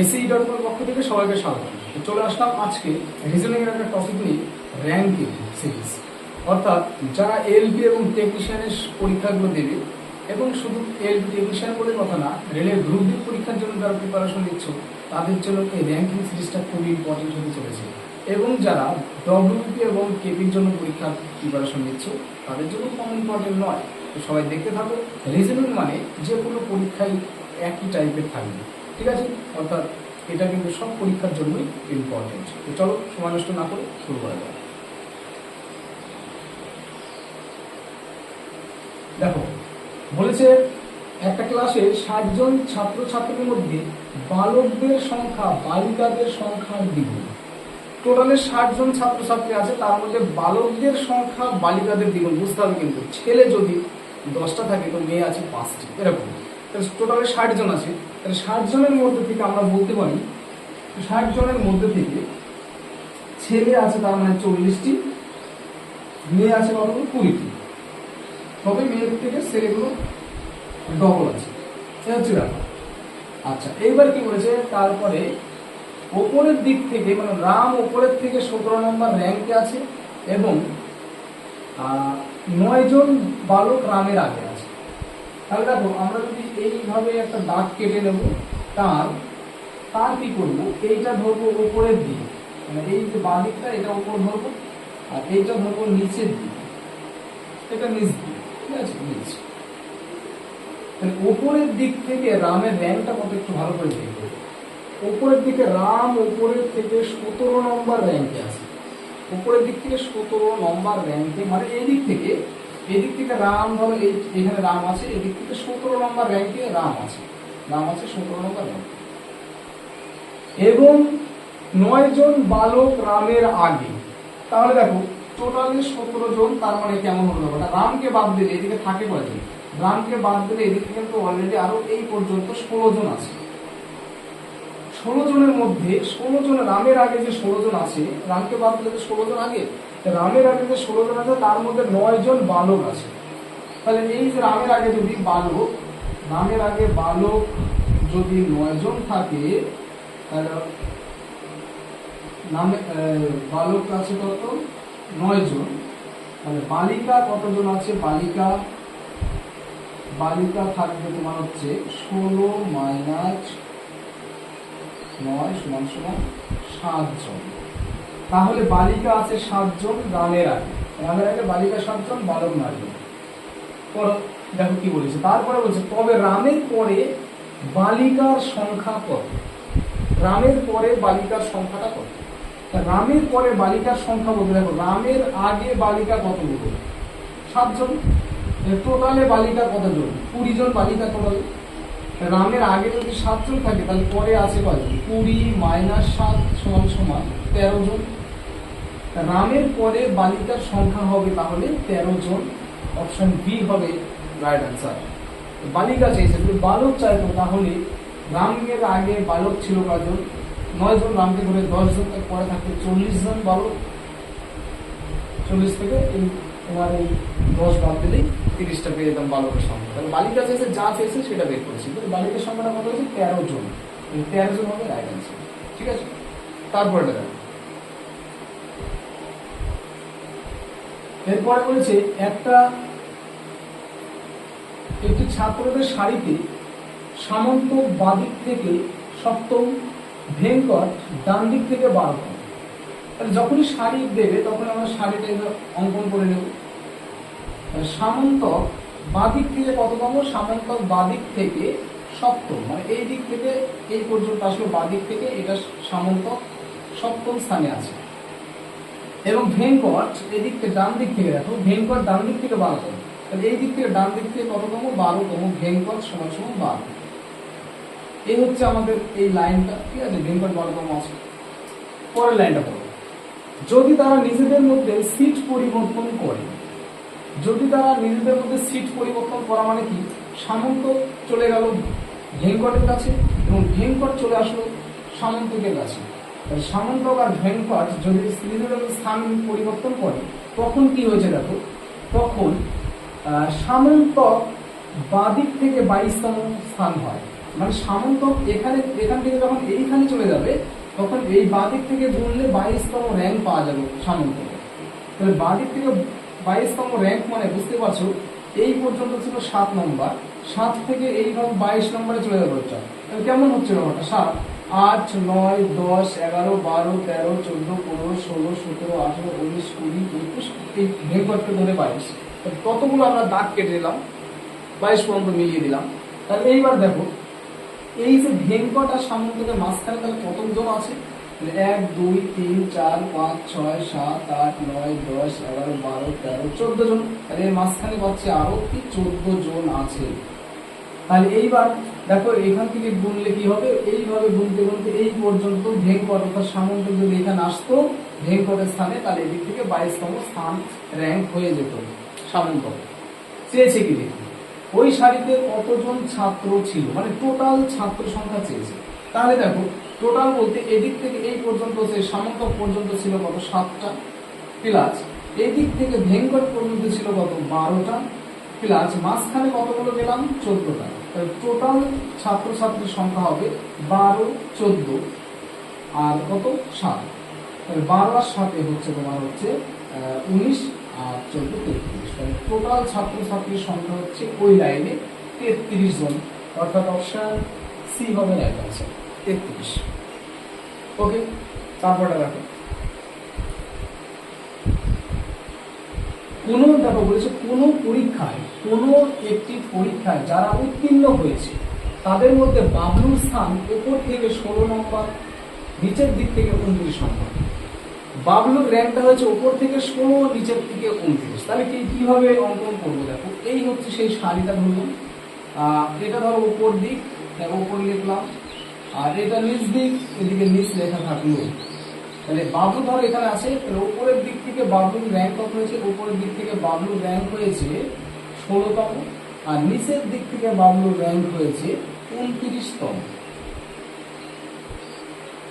AC dot com পক্ষ থেকে সবাইকে স্বাগত। চলে আসলাম আজকে রিজনিং এর একটা টপিক নিয়ে র্যাঙ্কিং সিরিজ অর্থাৎ যারা এলবি এবং টেকনিশিয়ানের পরীক্ষাগুলো দেবে এবং শুধু এলবি টেকনিশিয়ান বলে কথা না, রেলের গ্রুপ ডি পরীক্ষার জন্য যারা প্রিপারেশন নিচ্ছ, তাদের জন্য এই র্যাঙ্কিং সিরিজটা খুবই ইম্পর্টেন্ট হতে চলেছে। এবং যারা ডব্লিউপি এবং কেপির জন্য পরীক্ষার প্রিপারেশন নিচ্ছ, তাদের জন্য কম ইম্পর্টেন্ট নয়। সবাই দেখতে থাকো। রিজনিং মানে যে কোনো পরীক্ষায় একই টাইপের থাকবে। ঠিক আছে? অর্থাৎ এটা কিন্তু সব পরীক্ষার জন্যই ইম্পর্টেন্ট তো চলো, সময় নষ্ট না করে শুরু করা যাক। দেখো, বলেছে একটা ক্লাসে ষাট জন ছাত্রছাত্রীর মধ্যে বালকদের সংখ্যা, বালিকাদের সংখ্যার দ্বিগুণ। টোটালে ষাট জন ছাত্রছাত্রী আছে, তার মধ্যে বালকদের সংখ্যা বালিকাদের দ্বিগুণ। বুঝতে হবে কিন্তু, ছেলে যদি দশটা থাকে, তো মেয়ে আছে পাঁচটি। এরকম। টোটালে ষাট জন আছে। তাহলে ষাট জনের মধ্যে থেকে আমরা বলতে পারি ষাট জনের মধ্যে থেকে ছেলে আছে তার মানে চল্লিশটি মেয়ে আছে কত কুড়িটি। তবে মেয়ের থেকে ছেলেগুলো ডবল আছে। এটা হচ্ছে ব্যাপার। আচ্ছা এইবার কি বলেছে তারপরে ওপরের দিক থেকে মানে রাম ওপরের থেকে সতেরো নম্বর র্যাঙ্কে আছে এবং আহ, নয় জন বালক রামের আগে তাহলে দেখো, আমরা যদি এইভাবে একটা দাগ কেটে নেব, তার তার কি করব? এইটা ধরবো ওপরের দিক। মানে এই যে বাঁ দিকটা, এটা ওপর ধরবো, আর এইটা ধরবো নিচের দিক। এটা নিচ দিক, ঠিক আছে? নিচ। তাহলে ওপরের দিক থেকে রামের র্যাঙ্কটা কত একটু ভালো করে দেখব। ওপরের দিকে রাম ওপরের থেকে সতেরো নম্বর র্যাঙ্কে আছে। উপরের দিক থেকে সতেরো নম্বর র্যাঙ্কে মানে এই দিক থেকে এদিক থেকে রাম ধরো এই এখানে রাম আছে, এদিক থেকে সতেরো নম্বর র্যাঙ্কে রাম আছে। রাম আছে সতেরো নম্বর র্যাঙ্কে এবং নয় জন বালক রামের আগে। তাহলে দেখো টোটালি সতেরো জন, তার মানে কেমন হলো ব্যাপারটা? রামকে বাদ দিলে, এদিকে থাকে কয়জন? রামকে বাদ দিলে এদিকে কিন্তু অলরেডি আরও এই পর্যন্ত ষোলো জন আছে। ষোলো জনের মধ্যে, ষোলো জন রামের আগে যে ষোলো জন আছে, রামকে বাদ দিলে তো ষোলো জন আগে? রামের আগে যে ষোলো জন আছে, তার মধ্যে নয় জন বালক আছে। তাহলে এই যে রামের আগে যদি বালক, রামের আগে বালক যদি নয় জন থাকে, তাহলে বালক আছে কত? নয় জন। তাহলে বালিকা কতজন আছে? বালিকা বালিকা থাকবে তোমার হচ্ছে ষোলো মাইনাস নয় সমান সমান সাতজন তাহলে বালিকা আছে সাতজন, রামের। আগে রামের আগে বালিকা সাতজন, বালক নারী পর দেখো কি বলেছে। তারপরে বলছে, তবে রামের পরে বালিকার সংখ্যা কত? রামের পরে বালিকার সংখ্যাটা কত? রামের পরে বালিকার সংখ্যা বলতে দেখো, রামের আগে বালিকা কত কতগুলো সাতজন। টোটালে বালিকা কতজন? কুড়ি জন বালিকা টোটাল। রামের আগে যদি সাতজন থাকে, তাহলে পরে আছে কয়জন? কুড়ি মাইনাস সাত সমান সমান তেরো জন। রামের পরে বালিকার সংখ্যা হবে তাহলে তেরো জন। অপশন বি হবে রাইট অ্যান্সার বালিকা চাইছে, যদি বালক চাইতো তাহলে রামের আগে বালক ছিল কয়জন? নয় জন, রামকে ধরে দশ জন পরে থাকবে চল্লিশ জন বালক। চল্লিশ থেকে তোমার এই দশ বাদ দিলেই তিরিশটা পেয়ে যেতাম বালকের সংখ্যা। তাহলে বালিকা চেয়েছে যা চেয়েছে সেটা বের করেছি। কিন্তু বালিকার সংখ্যাটা কত হয়েছে? তেরো জন। তেরো জন হবে রাইট ঠিক আছে? তারপরে দেখো। এরপরে বলেছে, একটা, একটি ছাত্রদের শাড়িতে সামন্ত বাদিক থেকে সপ্তম ভেঙ্কট ডান দিক থেকে বারোতম তাহলে যখনই শাড়ি দেবে, তখন আমরা শাড়িটা অঙ্কন করে নেব। তাহলে সামন্ত বাদিক থেকে কততম? সামন্ত বাদিক থেকে সপ্তম। মানে এই দিক থেকে এই পর্যন্ত আসলে বাদিক থেকে এটা সামন্ত সপ্তম স্থানে আছে। এবং ভেঙ্কট এদিক থেকে ডান দিক থেকে দেখো, ভেঙ্কট ডান দিক থেকে বারোতম তাহলে এই দিক থেকে ডান দিক থেকে কততম? বারোতম ভেঙ্কট সমান সমান বারো। এই হচ্ছে আমাদের এই লাইনটা, ঠিক আছে? ভেঙ্কট বারোতম আছে। পরের লাইনটা পড়ো। যদি তারা নিজেদের মধ্যে সিট পরিবর্তন করে, যদি তারা নিজেদের মধ্যে সিট পরিবর্তন করা মানে কি? সামন্ত চলে গেল ভেঙ্কটের কাছে এবং ভেঙ্কট চলে আসলো সামন্তকের কাছে। তাহলে সামন্তক আর ভেঙ্কট যদি নিজেদের স্থান পরিবর্তন করে তখন কি হয়েছে দেখো? তখন আহ, সামন্তক বাদিক থেকে বাইশতম স্থান হয়। মানে সামন্তক এখানে এখান থেকে যখন এইখানে চলে যাবে তখন এই বাদিক থেকে গুনলে বাইশতম র্যাঙ্ক পাওয়া যাবে সামন্তকে। তাহলে বাদিক থেকে বাইশতম র্যাঙ্ক মানে বুঝতে পারছ এই পর্যন্ত ছিল সাত নম্বর সাত থেকে এইভাবে বাইশ নম্বরে চলে যাবে কেমন হচ্ছে ব্যাপারটা? সাত। আট নয় দশ এগারো বারো তেরো চোদ্দ পনেরো ষোলো সতেরো আঠেরো উনিশ কুড়ি একুশ এই ভেঙ্কটকে ধরে বাইশ। তাহলে কতগুলো আমরা দাগ কেটে দিলাম বাইশ পর্যন্ত মিলিয়ে দিলাম। তাহলে এইবার দেখো, এই যে ভেঙ্কট আর সামন্তকের মাঝখানে তাহলে কতজন আছে? এক, দুই, তিন, চার, পাঁচ, ছয়, সাত, আট, নয়, দশ, এগারো, বারো, তেরো, চোদ্দ জন। তাহলে এর মাঝখানে পাচ্ছি আরও কি? চোদ্দ জন আছে। তাহলে এইবার দেখো এখান থেকে গুনলে কি হবে? এইভাবে গুনতে গুনতে এই পর্যন্ত ভেঙ্কট অর্থাৎ সামন্ত যদি এখানে আসতো ভেঙ্কটের স্থানে তাহলে এদিক থেকে বাইশতম স্থান র্যাঙ্ক হয়ে যেত সামন্ত চেয়েছে কি দেখি? ওই সারিতে কতজন ছাত্র ছিল? মানে টোটাল ছাত্র সংখ্যা চেয়েছে। তাহলে দেখো টোটাল বলতে এদিক থেকে এই পর্যন্ত সে সামন্ত পর্যন্ত ছিল কত? সাতটা। প্লাস এদিক থেকে ভেঙ্কট পর্যন্ত ছিল কত? বারোটা। প্লাস মাঝখানে কতগুলো গেলাম চোদ্দটা। টোটাল ছাত্রছাত্রীর সংখ্যা হবে বারো, চোদ্দ আর কত? সাত। তাহলে বারো আর সাথে হচ্ছে তোমার হচ্ছে উনিশ আর চোদ্দ তেত্রিশ। তাহলে টোটাল ছাত্রছাত্রীর সংখ্যা হচ্ছে ওই লাইনে তেত্রিশ জন। অর্থাৎ অপশন সি হবে রাইট আনসার তেত্রিশ। ওকে তারপরটা দেখো কোনো, দেখো বলেছে কোনো পরীক্ষায় কোনো একটি পরীক্ষায় যারা উত্তীর্ণ হয়েছে, তাদের মধ্যে বাবলুর স্থান উপর থেকে ষোলো নম্বর, নিচের দিক থেকে উনত্রিশ নম্বর। বাবলুর র্যাঙ্কটা হয়েছে উপর থেকে ষোলো, নিচের দিকে উনত্রিশ। তাহলে কি, কীভাবে অঙ্কন করব দেখো? এই হচ্ছে সেই সারিটা ধরুন। এটা ধরো উপর দিক উপর লিখলাম। আর এটা নিচ দিক, এদিকে নিচ লেখা থাকল। তাহলে বাবলু ধরো এখানে আছে, তাহলে উপরের দিক থেকে বাবলুর র্যাঙ্ক কত হয়েছে? উপরের দিক থেকে বাবলুর র্যাঙ্ক হয়েছে ষোলোতম আর নিচের দিক থেকে বাবলুর র্যাঙ্ক হয়েছে উনত্রিশতম।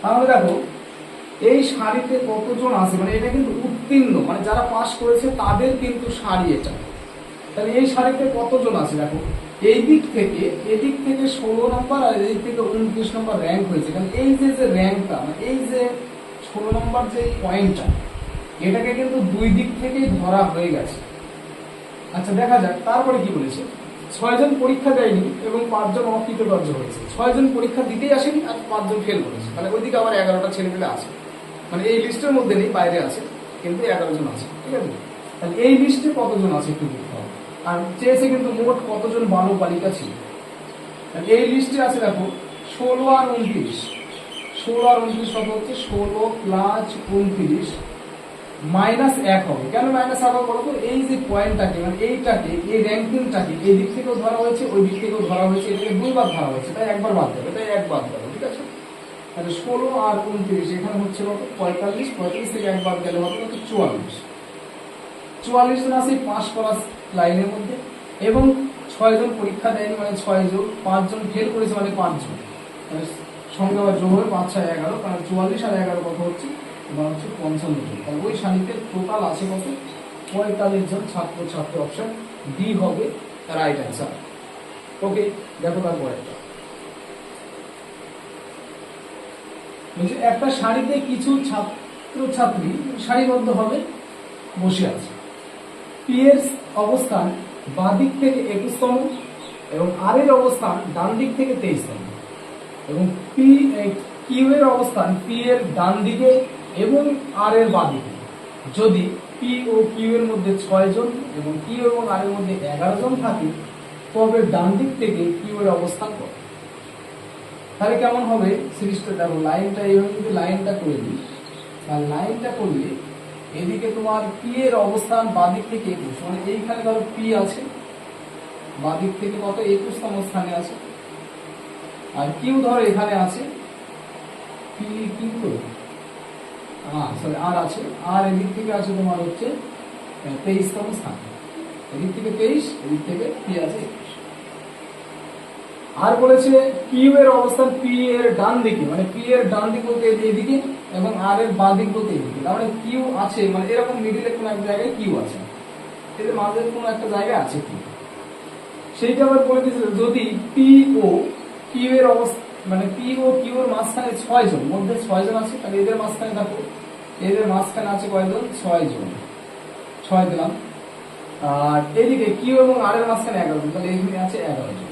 তাহলে দেখো, এই সারিতে কতজন আছে? মানে এটা কিন্তু উত্তীর্ণ মানে যারা পাশ করেছে তাদের কিন্তু সারি এটা। তাহলে এই সারিতে কতজন আছে দেখো? এই দিক থেকে, এদিক থেকে ষোলো নম্বর আর এই দিক থেকে উনত্রিশ নম্বর র্যাঙ্ক হয়েছে। কারণ এই যে যে র্যাঙ্কটা মানে এই যে ষোলো নম্বর যে পয়েন্টটা এটাকে কিন্তু দুই দিক থেকেই ধরা হয়ে গেছে। আচ্ছা দেখা যাক, তারপরে কি বলেছে? ছয়জন পরীক্ষা দেয়নি এবং পাঁচজন অকৃতকার্য হয়েছে। ছয়জন পরীক্ষা দিতেই আসেনি আর পাঁচজন ফেল করেছে। তাহলে ওইদিকে আবার এগারোটা ছেলেপেলে আছে। মানে এই লিস্টের মধ্যে নেই, বাইরে আছে, কিন্তু এগারো জন আছে, ঠিক আছে? তাহলে এই লিস্টে কতজন আছে একটু দেখতে হবে। আর চেয়েছে কিন্তু মোট কতজন বালক বালিকা ছিল এই লিস্টে আছে, দেখো, ষোলো আর উনত্রিশ। ষোলো আর উনত্রিশ কত হচ্ছে ষোলো প্লাস উনত্রিশ। মাইনাস এক হবে। কেন মাইনাস এক হবে বলতো এই যে পয়েন্টটাকে মানে এইটাকে, এই র্যাঙ্কিংটাকে এই দিক থেকেও ধরা হয়েছে, ওই দিক থেকেও ধরা হয়েছে, এটাকে দুইবার ধরা হয়েছে। তাই একবার বাদ দেবে, তাই একবার দেবে, ঠিক আছে? তাহলে ষোলো আর উনত্রিশ, এখানে হচ্ছে কত? পঁয়তাল্লিশ পঁয়তাল্লিশ থেকে একবার গেলে হবে কত? চুয়াল্লিশ। চুয়াল্লিশ জন আছে পাস করা লাইনের মধ্যে, এবং ছয়জন পরীক্ষা দেয়নি মানে ছয়জন পাঁচজন ফেল করেছে মানে পাঁচজন সংখ্যা আবার যোগ হবে, পাঁচ, ছয়, এগারো কারণ চুয়াল্লিশ আর এগারো কত হচ্ছে? এবার হচ্ছে পঞ্চান্ন জন তাহলে ওই সারিতে টোটাল আছে কত? পঁয়তাল্লিশ জন ছাত্র ছাত্রী অপশন ডি হবে রাইট অ্যান্সার ওকে দেখো তারপর একটা বলছে, একটা শাড়িতে কিছু ছাত্র ছাত্রী সারিবদ্ধ হবে, বসে আছে। পি এর অবস্থান বাঁ দিক থেকে একুশতম এবং আর এর অবস্থান ডান দিক থেকে তেইশতম এবং পি কিউ এর অবস্থান পি এর ডান দিকে এবং আর এর বাঁ যদি পি ও কিউ এর মধ্যে ছয় জন এবং কিউ এবং আর এর মধ্যে এগারো জন থাকে, তবে ডান দিক থেকে কিউ এর অবস্থান কত? তাহলে কেমন হবে? সিরিজটা দেখো, লাইনটা এইভাবে যদি লাইনটা করে দিই আর লাইনটা করলে এদিকে তোমার পি এর অবস্থান বাদিক থেকে একুশ মানে এইখানে ধরো পি আছে বাদিক থেকে কত? একুশতম স্থানে আছে। আর কিউ ধরো এখানে আছে পি কিউ তো সরি আর আছে, আর এদিক থেকে আছে তোমার হচ্ছে তেইশতম স্থান। এদিক থেকে তেইশ, এদিক থেকে পি আছে আর বলেছে কিউ এর অবস্থান পি এর ডান দিকে মানে পি এর ডান দিক বলতে এইদিকে এবং আর এর বাঁ দিক বলতে এইদিকে তার মানে কিউ আছে মানে এরকম মিডিলে কোনো এক জায়গায় কিউ আছে। এদের মাঝে কোনো একটা জায়গায় আছে কিউ সেইটা আবার বলে দিয়েছিল যদি পি ও কিউ এর অবস্থা মানে পি ও কিউ এর মাঝখানে ছয় জন, মধ্যে ছয় জন আছে, তাহলে এদের মাঝখানে দেখো, এদের মাঝখানে আছে কয়জন ছয় জন। ছয় দিলাম। আর এদিকে কিউ এবং আর এর মাঝখানে এগারো জন, তাহলে এখানে আছে এগারো জন।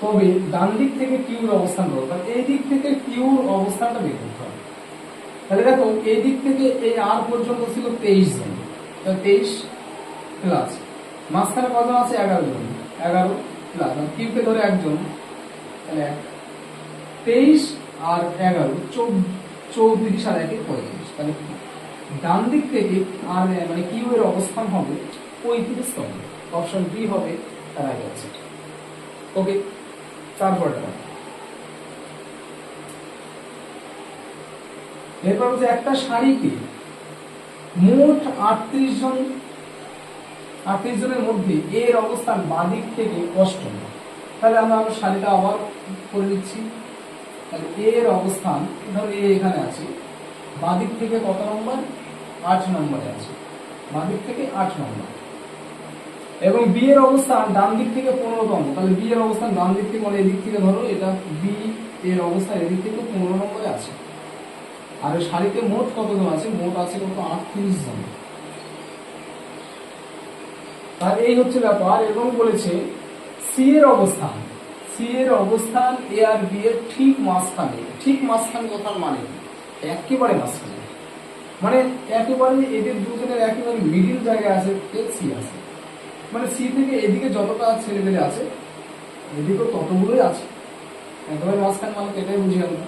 তবে ডান দিক থেকে কিউর অবস্থান করো তাহলে এই দিক থেকে কিউর অবস্থানটা বের করতে হবে। তাহলে দেখো, এই দিক থেকে এই আর পর্যন্ত ছিল তেইশ জন। তাহলে তেইশ প্লাস মাঝখানে কজন আছে? এগারো জন। এগারো প্লাস কিউকে ধরে একজন তাহলে এক। তেইশ আর এগারো চৌত্রিশ আর একে পঁয়ত্রিশ। তাহলে ডান দিক থেকে আর মানে কিউ এর অবস্থান হবে পঁয়ত্রিশ তম। অপশন বি হবে তার আগে আছে। ওকে, তারপরটা এরপর হচ্ছে একটা শাড়িকে মোট আটত্রিশ জন, আটত্রিশ জনের মধ্যে এর অবস্থান বাঁ দিক থেকে অষ্টম। তাহলে আমরা শাড়িটা আবার করে দিচ্ছি তাহলে এর অবস্থান ধরো এ এখানে আছে। বাদিক থেকে কত নম্বর? আট নম্বরে আছে। বাদিক থেকে আট নম্বর। এবং বি এর অবস্থান ডান দিক থেকে পনেরোতম। তাহলে বি এর অবস্থান ডান দিক থেকে মানে এদিক থেকে ধরো, এটা বি এর অবস্থান এদিক থেকে পনেরো নম্বরে আছে। আর ওই শাড়িতে মোট কতজন আছে? মোট আছে কত? আটত্রিশ জন। আর এই হচ্ছে ব্যাপার এবং বলেছে সি এর অবস্থান। সি এর অবস্থান এ আর বি এর ঠিক মাঝখানে। ঠিক মাঝখানে কোথাও মানে? একেবারে মাঝখানে। মানে একেবারে এদের দুজনের একেবারে মিডিল জায়গায় আছে সি আছে। মানে সি থেকে এদিকে যতটা ছেলেমেলে আছে, এদিকেও ততগুলোই আছে। একেবারে মাঝখানে মানে এটাই বুঝি আমরা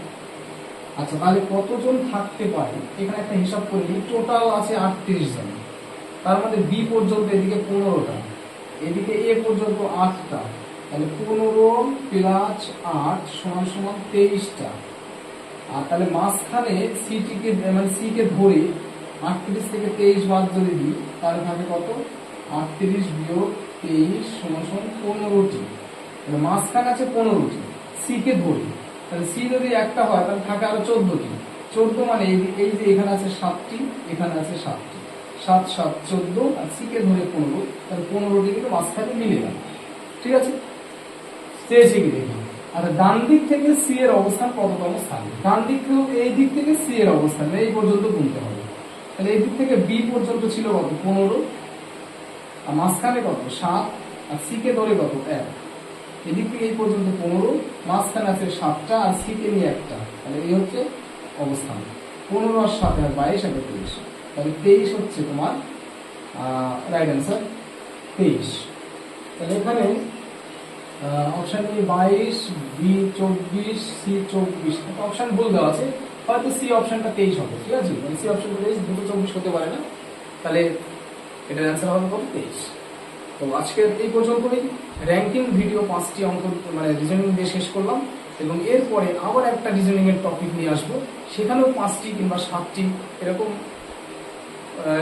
আচ্ছা তাহলে কতজন থাকতে পারে? এখানে একটা হিসাব করে টোটাল আছে আটত্রিশ জন। তার মধ্যে বি পর্যন্ত এদিকে পনেরোটা, এদিকে এ পর্যন্ত আটটা। তাহলে পনেরো প্লাস আট সমান সমান তেইশটা। আর তাহলে মাঝখানে সিটিকে মানে সি কে ধরে আটত্রিশ থেকে তেইশ বাদ যদি দিই, তাহলে থাকে কত? আটত্রিশ বিয়োগ তেইশ সমান সমান পনেরোটি। মাঝখানে আছে পনেরোটি সি কে ধরি। তাহলে সি যদি একটা হয়, তাহলে থাকে আরও চোদ্দটি। চোদ্দ মানে এই যে এখানে আছে সাতটি, এখানে আছে সাতটি। সাত সাত, চোদ্দ, আর সি কে ধরে পনেরো। তাহলে পনেরোটি কিন্তু মাঝখানে মিলে গেল। ঠিক আছে? চেয়েছে কি দেখি আচ্ছা ডান দিক থেকে সি এর অবস্থান কততম স্থানে? ডান দিক থেকে, এই দিক থেকে সি এর অবস্থান, এই পর্যন্ত গুনতে হবে। তাহলে এই দিক থেকে বি পর্যন্ত ছিল কত? পনেরো। আর মাঝখানে কত? সাত। আর সি কে ধরে কত? এক। এদিক থেকে এই পর্যন্ত পনেরো। মাঝখানে আছে সাতটা, আর সি কে নিয়ে একটা। তাহলে এই হচ্ছে অবস্থান। পনেরো আর সাত আর বাইশ আর তেইশ। তাহলে তেইশ হচ্ছে তোমার রাইট অ্যান্সার তেইশ। তাহলে এখানে অপশন এ বাইশ বি চব্বিশ সি চব্বিশ। অপশন ভুল দেওয়া আছে, হয়তো সি অপশনটা তেইশ হবে, ঠিক আছে? মানে সি অপশন তেইশ, দুটো চব্বিশ হতে পারে না। তাহলে এটার অ্যান্সার হবে কত? তেইশ। তো আজকে এই পর্যন্তই। র্যাঙ্কিং ভিডিও পাঁচটি অঙ্ক মানে রিজনিং দিয়ে শেষ করলাম। এবং এরপরে আবার একটা রিজনিং এর টপিক নিয়ে আসব। সেখানেও পাঁচটি কিংবা সাতটি এরকম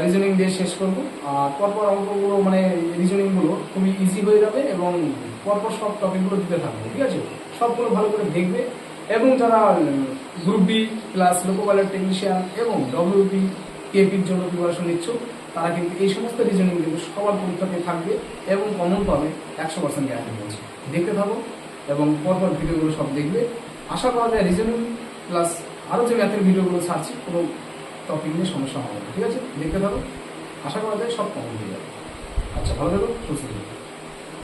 রিজনিং দিয়ে শেষ করব। আর পরপর অঙ্কগুলো মানে রিজনিংগুলো খুবই ইজি হয়ে যাবে এবং পরপর সব টপিকগুলো দিতে থাকবে, ঠিক আছে? সবগুলো ভালো করে দেখবে। এবং যারা group B plus loco pilot technician এবং ডব্লিউপি কেপির জন্য প্রিপারেশন নিচ্ছ তারা কিন্তু এই সমস্ত রিজনিং কিন্তু সবার পরীক্ষাতে থাকবে এবং কমন পাবে একশো পার্সেন্ট গ্যারান্টি বলছে। দেখতে থাকো এবং পরপর ভিডিওগুলো সব দেখবে। আশা করা যায় রিজনিং প্লাস আরও যে ম্যাথের ভিডিওগুলো ছাড়ছি, কোনো টপিক নিয়ে সমস্যা হবে না, ঠিক আছে? দেখতে থাকো। আশা করা যায় সব কমন হয়ে যাবে। আচ্ছা ভালো থাকো, সুস্থ